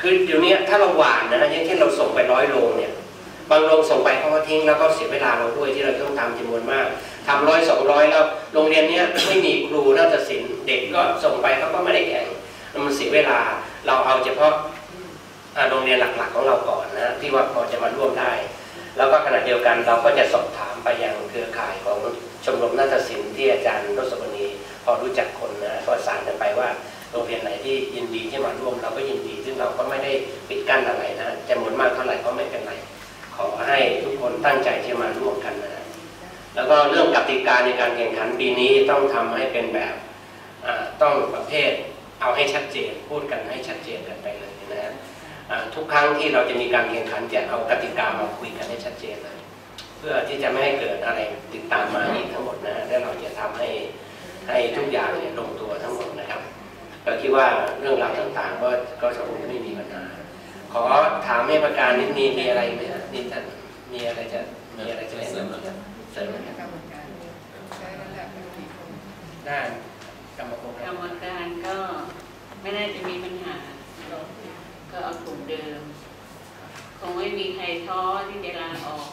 คือเดี๋ยวนี้ถ้าเราหวานนะอย่างเช่นเราส่งไปร้อยโลเนี่ย บางโรงส่งไปเขาก็ทิ้งแล้วก็เสียเวลาเราด้วยที่เราต้องทำจำนวนมากทำร้อยสองร้อยแล้วโรงเรียนเนี้ยไม่มีครูนาฏศิลป์เด็กก็ส่งไปเขาก็ไม่ได้แข่งมันเสียเวลาเราเอาเฉพาะโรงเรียนหลักๆของเราก่อนนะที่ว่าพอจะมาร่วมได้ แล้วก็ขณะเดียวกันเราก็จะสอบถามไปยังเครือข่ายของชมรมนาฏศิลป์ที่อาจารย์รสมณีพอรู้จักคนนะก็สานกันไปว่า โรงเรียนไหนที่ยินดีที่มาร่วมเราก็ยินดี ซึ่งเราก็ไม่ได้ปิดกั้นอะไรนะจำนวนมากเท่าไหร่ก็ไม่เป็นไร ขอให้ทุกคนตั้งใจที่มาร่วมกันนะ แล้วก็เรื่องกติกาในการแข่งขันปีนี้ต้องทำให้เป็นแบบต้องประเภทเอาให้ชัดเจนพูดกันให้ชัดเจนกันไปเลยนะทุกครั้งที่เราจะมีการแข่งขันจะเอากติกามาคุยกันให้ชัดเจนเลยเพื่อที่จะไม่ให้เกิดอะไรติดตามมาอีกทั้งหมดนะและเราจะทำให้ให้ทุกอย่างเนี่ยลงตัวทั้งหมดนะครับ เราคิดว่าเรื่องราวต่างๆ ก็ก็จะคงไม่มีปัญหาขอถามให้ประการนิดนี้มีอะไรไหมฮะนี่ท่านมีอะไรจะมีอะไรจะเสริมไหมครับเสริมไหมครับกรรมการใช้ระดับเป็นกี่คนด้านกรรมกกรรมการก็ไม่น่าจะมีปัญหา ก็เอากลุ่มเดิม คงไม่มีใครท้อที่จะลาออก